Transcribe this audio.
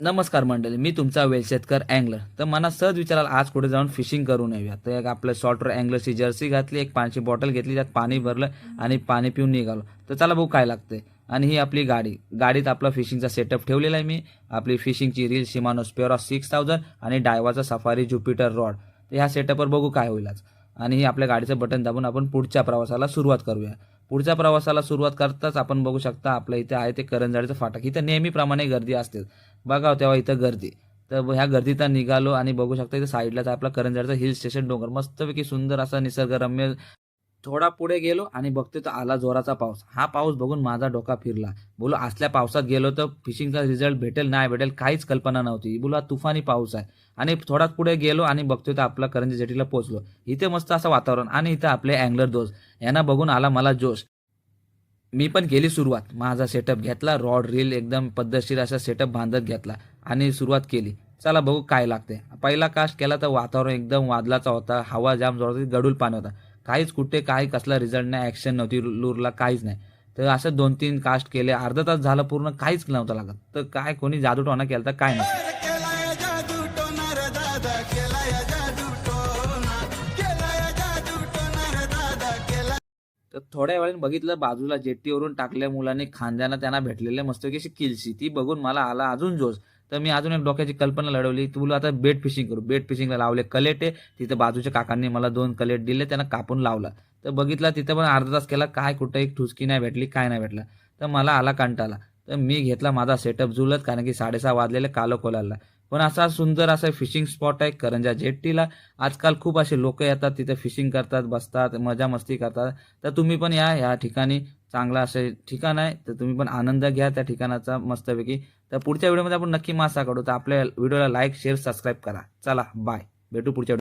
नमस्कार मंडळी मी तुमचा वेलशेतकर अँगलर. तर मला सहज विचाराल आज कुठे जाऊन फिशिंग करून येऊया तर एक आपलं शॉर्टवर अँगलरची जर्सी घातली एक पाण्याची बॉटल घेतली त्यात पाणी भरलं आणि पाणी पिऊन निघालो. तर चला भाऊ काय लागते आणि ही आपली गाडी. गाडीत आपला फिशिंगचा सेटअप ठेवलेला आहे मी. आपली फिशिंगची reel Shimano spare of six thousand आणि डायवाचा सफारी ज्युपिटर रॉड तर ह्या सेटअपवर बघू काय होईल आज. आणि ही आपल्या गाडीचं बटन दाबून आपण पुढच्या प्रवासाला सुरुवात करूया. पुढच्या प्रवासाला सुरुवात करताच आपण बघू शकता आपल्या इथे आहे ते करंजाडीचं फाटक. इथं नेहमीप्रमाणे गर्दी असते बघा हो तेव्हा इथं गर्दी. तर ह्या गर्दीत निघालो आणि बघू शकता इथं साईडलाच आपला करंजाडचा हिल स्टेशन डोंगर. मस्तपैकी सुंदर असा निसर्गरम्य थोडा पुढे गेलो आणि बघतोय तर आला जोराचा पाऊस. हा पाऊस बघून माझा डोका फिरला. बोलो असल्या पावसात गेलो तर फिशिंगचा रिझल्ट भेटेल नाही भेटेल काहीच कल्पना नव्हती. बोलो हा तुफानी पाऊस आहे. आणि थोडाच पुढे गेलो आणि बघतोय तर आपला करंजी जेटीला पोहोचलो. इथे मस्त असं वातावरण आणि इथं आपले अँगलर दोस्त. यांना बघून आला मला जोश. मी पण केली सुरुवात. माझा सेटअप घेतला रॉड रील एकदम पद्धतशीर असा सेटअप बांधत घेतला आणि सुरुवात केली. चला बघू काय लागते पहिला कास्ट केला तर वातावरण एकदम वादलाचा होता हवा जाम जोर होती, गडूल पाणी होता. काहीच कुठे काही कसला रिझल्ट नाही ॲक्शन नव्हती लूरला काहीच नाही. तर असं दोन तीन कास्ट केले. अर्धा तास झालं पूर्ण काहीच नव्हतं लागत. तर काय कोणी जादूटोना केला तर काय नाही. थोड्या वेळाने बघितलं बाजूला जेट्टीवरून टाकल्या मुलाने खांद्यानं त्यांना भेटलेले मस्त अशी किलशी ती बघून मला आला अजून जोश. तर मी अजून एक डोक्याची कल्पना लढवली. तुला आता बेट फिशिंग करू. बेट फिशिंगला लावले कलेटे. तिथं बाजूच्या काकांनी मला दोन कलेट दिले. त्यांना कापून लावला. तर बघितला तिथं पण अर्धा तास केला. काय कुठं एक ठुसकी नाही भेटली काय नाही भेटला. तर मला आला कंटाला. तर मी घेतला माझा सेटअप जुलत कारण की साडेसहा वाजलेले कालो कोलाला पण असा सुंदर असा फिशिंग स्पॉट आहे करंजा जेट्टीला. आजकाल खूप असे लोक येतात तिथे फिशिंग करतात बसतात मजा मस्ती करतात. तर तुम्ही पण या या ठिकाणी चांगला असे ठिकाण आहे. तर तुम्ही पण आनंद घ्या त्या ठिकाणाचा मस्तपैकी. तर पुढच्या व्हिडिओमध्ये आपण नक्की मासा काढू. तर आपल्या व्हिडिओला लाईक शेअर सबस्क्राईब करा. चला बाय भेटू पुढच्या